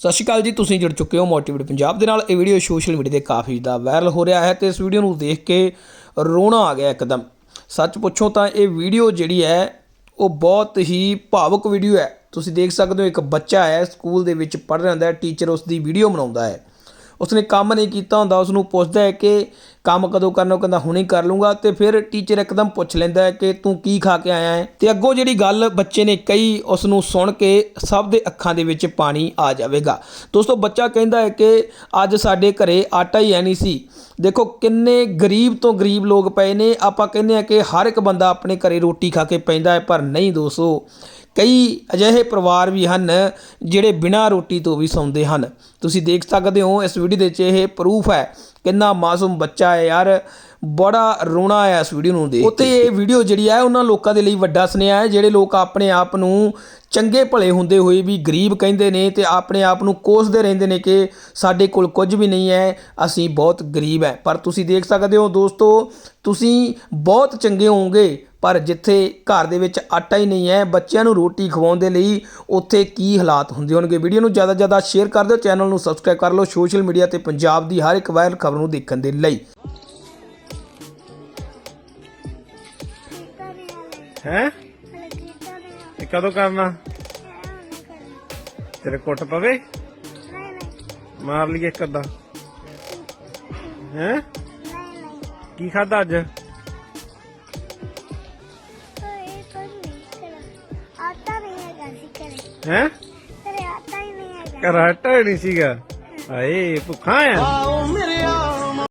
ਸਤਿ ਸ਼੍ਰੀ ਅਕਾਲ ਜੀ, ਤੁਸੀਂ ਜੁੜ ਚੁੱਕੇ ਹੋ ਮੋਟੀਵੇਟ ਪੰਜਾਬ ਦੇ ਨਾਲ। ਇਹ ਵੀਡੀਓ ਸੋਸ਼ਲ ਮੀਡੀਆ ਤੇ ਕਾਫੀ ਜ਼ਿਆਦਾ ਵਾਇਰਲ ਹੋ ਰਿਹਾ ਹੈ ਤੇ ਇਸ ਵੀਡੀਓ ਨੂੰ ਦੇਖ ਕੇ ਰੋਣਾ ਆ ਗਿਆ ਇੱਕਦਮ। ਸੱਚ ਪੁੱਛੋ ਤਾਂ ਇਹ ਵੀਡੀਓ ਜਿਹੜੀ ਹੈ, ਉਹ ਬਹੁਤ ਹੀ ਭਾਵੁਕ ਵੀਡੀਓ ਹੈ। ਤੁਸੀਂ ਦੇਖ ਸਕਦੇ ਹੋ, ਇੱਕ ਬੱਚਾ ਹੈ, ਸਕੂਲ ਦੇ ਵਿੱਚ ਪੜ੍ਹ ਰਿਹਾ ਹੁੰਦਾ ਹੈ ਟੀਚਰ ਉਸ ਦੀ ਵੀਡੀਓ ਬਣਾਉਂਦਾ ਹੈ। ਉਸਨੇ ਕੰਮ ਨਹੀਂ ਕੀਤਾ ਹੁੰਦਾ ਉਸ ਨੂੰ ਪੁੱਛਦਾ ਹੈ ਕਿ ਕੰਮ ਕਦੋਂ ਕਰਨਾ ਉਹ ਕਹਿੰਦਾ ਹੁਣੇ ਕਰ ਲੂੰਗਾ ਤੇ ਫਿਰ ਟੀਚਰ ਇੱਕਦਮ ਪੁੱਛ ਲੈਂਦਾ ਹੈ ਕਿ ਤੂੰ ਕੀ ਖਾ ਕੇ ਆਇਆ ਹੈ? ਤੇ ਅੱਗੋਂ ਜਿਹੜੀ ਗੱਲ ਬੱਚੇ ਨੇ ਕਹੀ ਉਸ ਨੂੰ ਸੁਣ ਕੇ ਸਭ ਦੇ ਅੱਖਾਂ ਦੇ ਵਿੱਚ ਪਾਣੀ ਆ ਜਾਵੇਗਾ। ਦੋਸਤੋ, ਬੱਚਾ ਕਹਿੰਦਾ ਹੈ ਕਿ ਅੱਜ ਸਾਡੇ ਘਰੇ ਆਟਾ ਹੀ ਹੈ ਨਹੀਂ ਸੀ। ਦੇਖੋ, ਕਿੰਨੇ ਗਰੀਬ ਤੋਂ ਗਰੀਬ ਲੋਕ ਪਏ ਨੇ। ਆਪਾਂ ਕਹਿੰਦੇ ਆ ਕਿ ਹਰ ਇੱਕ ਬੰਦਾ ਆਪਣੇ ਘਰੇ ਰੋਟੀ ਖਾ ਕੇ ਪੈਂਦਾ ਹੈ, ਪਰ ਨਹੀਂ ਦੋਸਤੋ, ਕਈ ਅਜਿਹੇ ਪਰਿਵਾਰ ਵੀ ਹਨ ਜਿਹੜੇ ਬਿਨਾਂ ਰੋਟੀ ਤੋਂ ਵੀ ਸੌਂਦੇ ਹਨ। ਤੁਸੀਂ ਦੇਖ ਸਕਦੇ ਹੋ, ਇਸ ਵੀਡੀਓ ਦੇ ਵਿੱਚ ਇਹ ਪ੍ਰੂਫ ਹੈ ਕਿੰਨਾ ਮਾਸੂਮ ਬੱਚਾ ਹੈ ਯਾਰ ਬੜਾ ਰੋਣਾ ਆਇਆ ਇਸ ਵੀਡੀਓ ਨੂੰ ਦੇਖ ਉੱਤੇ ਇਹ ਵੀਡੀਓ ਜਿਹੜੀ ਹੈ ਉਹਨਾਂ ਲੋਕਾਂ ਦੇ ਲਈ ਵੱਡਾ ਸੁਨੇਹਾ ਹੈ ਜਿਹੜੇ ਲੋਕ ਆਪਣੇ ਆਪ ਨੂੰ ਚੰਗੇ ਭਲੇ ਹੁੰਦੇ ਹੋਏ ਵੀ ਗਰੀਬ ਕਹਿੰਦੇ ਨੇ ਤੇ ਆਪਣੇ ਆਪ ਨੂੰ ਕੋਸਦੇ ਰਹਿੰਦੇ ਨੇ ਕਿ ਸਾਡੇ ਕੋਲ ਕੁਝ ਵੀ ਨਹੀਂ ਹੈ ਅਸੀਂ ਬਹੁਤ ਗਰੀਬ ਹੈ। ਪਰ ਤੁਸੀਂ ਦੇਖ ਸਕਦੇ ਹੋ ਦੋਸਤੋ ਤੁਸੀਂ ਬਹੁਤ ਚੰਗੇ ਹੋਵੋਗੇ। ਪਰ ਜਿੱਥੇ ਘਰ ਦੇ ਵਿੱਚ ਆਟਾ ਹੀ ਨਹੀਂ ਹੈ ਬੱਚਿਆਂ ਨੂੰ ਰੋਟੀ ਖਵਾਉਣ ਦੇ ਲਈ ਉੱਥੇ ਕੀ ਹਾਲਾਤ ਹੁੰਦੇ ਹੋਣਗੇ? ਵੀਡੀਓ ਨੂੰ ਜ਼ਿਆਦਾ ਜ਼ਿਆਦਾ ਸ਼ੇਅਰ ਕਰ ਦਿਓ ਚੈਨਲ ਨੂੰ ਸਬਸਕ੍ਰਾਈਬ ਕਰ ਲਓ ਸੋਸ਼ਲ ਮੀਡੀਆ ਤੇ ਪੰਜਾਬ ਦੀ ਹਰ ਇੱਕ ਵਾਇਰਲ ਖਬਰ ਨੂੰ ਦੇਖਣ ਦੇ ਲਈ। ਹੈ? ਇਹ ਕਦੋਂ ਕਰਨਾ? ਤੇਰੇ ਕੁੱਟ ਪਵੇ? ਮਾਰ ਲਈਏ ਇੱਕ ਅੱਧਾ। ਹੈ? ਕੀ ਖਾਦਾ ਅੱਜ? ਹੈ? ਘਰੇ ਆਟਾ ਹੀ ਨਹੀਂ ਹੈਗਾ। ਕਰਾਟਾ ਹੀ ਨਹੀਂ ਸੀਗਾ। ਹਾਏ ਭੁੱਖਾ ਆ।